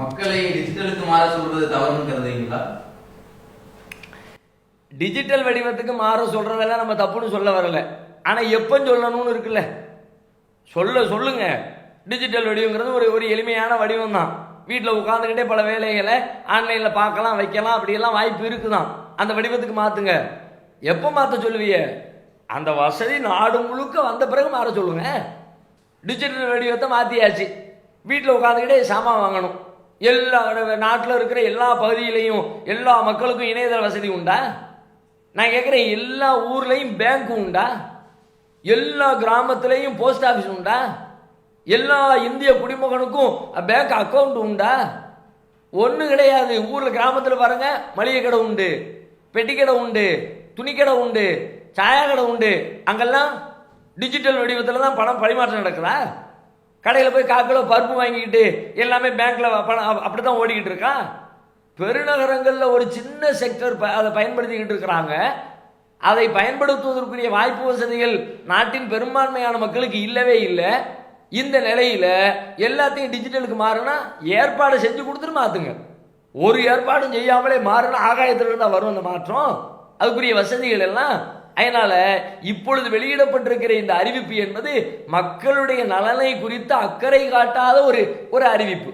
மக்களை டிஜிட்டலுக்கு மாற சொல்றது தவறுன்னு கருதுறீங்களா? டிஜிட்டல் வடிவத்துக்கு மாற சொல்றதெல்லாம் நம்ம தப்புன்னு சொல்ல வரல. ஆனா எப்போ சொல்லணும்னு இருக்குல்ல. சொல்ல சொல்லுங்க. டிஜிட்டல் வடிவங்கிறது ஒரு ஒரு எளிமையான வடிவம் தான் வீட்டில் உட்காந்துக்கிட்டே பல வேலைகளை ஆன்லைனில் பார்க்கலாம் வைக்கலாம் அப்படியெல்லாம் வாய்ப்பு இருக்குதான். அந்த வடிவத்துக்கு மாற்றுங்க எப்போ மாற்ற சொல்லுவீங்க அந்த வசதி நாடு முழுக்க வந்த பிறகு மாற சொல்லுங்க. டிஜிட்டல் வடிவத்தை மாற்றியாச்சு வீட்டில் உட்காந்துக்கிட்டே சாமான் வாங்கணும். எல்லா நாட்டில் இருக்கிற எல்லா பகுதியிலையும் எல்லா மக்களுக்கும் இணையதள வசதி உண்டா? நான் கேட்குறேன் எல்லா ஊர்லேயும் பேங்க் உண்டா? எல்லா கிராமத்துலேயும் போஸ்ட் ஆஃபீஸ் உண்டா? எல்லா இந்திய குடிமகனுக்கும் பேங்க் அக்கவுண்ட் உண்டா? ஒன்றும் கிடையாது. ஊரில் கிராமத்தில் பாருங்க மளிகை கடை உண்டு பெட்டி கடை உண்டு துணி கடை உண்டு சாயா கடை உண்டு. அங்கெல்லாம் டிஜிட்டல் வடிவத்தில் தான் பணம் பரிமாற்றம் நடக்குதா? கடையில் போய் கால் கிலோ பருப்பு வாங்கிக்கிட்டு எல்லாமே பேங்க்கில் பணம் அப்படி தான் ஓடிக்கிட்டு இருக்கான் பெருநகரங்களில் ஒரு சின்ன செக்டர் அதை பயன்படுத்திக்கிட்டு இருக்கிறாங்க. அதை பயன்படுத்துவதற்குரிய வாய்ப்பு வசதிகள் நாட்டின் பெரும்பான்மையான மக்களுக்கு இல்லவே இல்லை. இந்த நிலையில் எல்லாத்தையும் டிஜிட்டலுக்கு மாறினா ஏற்பாடு செஞ்சு கொடுத்துட்டு மாத்துங்க. ஒரு ஏற்பாடும் செய்யாமலே மாறினா ஆகாயத்திலிருந்து தான் வரும் அந்த மாற்றம். அதுக்குரிய வசதிகள் எல்லாம் அதனால இப்பொழுது வெளியிடப்பட்டிருக்கிற இந்த அறிவிப்பு என்பது மக்களுடைய நலனை குறித்து அக்கறை காட்டாத ஒரு ஒரு அறிவிப்பு.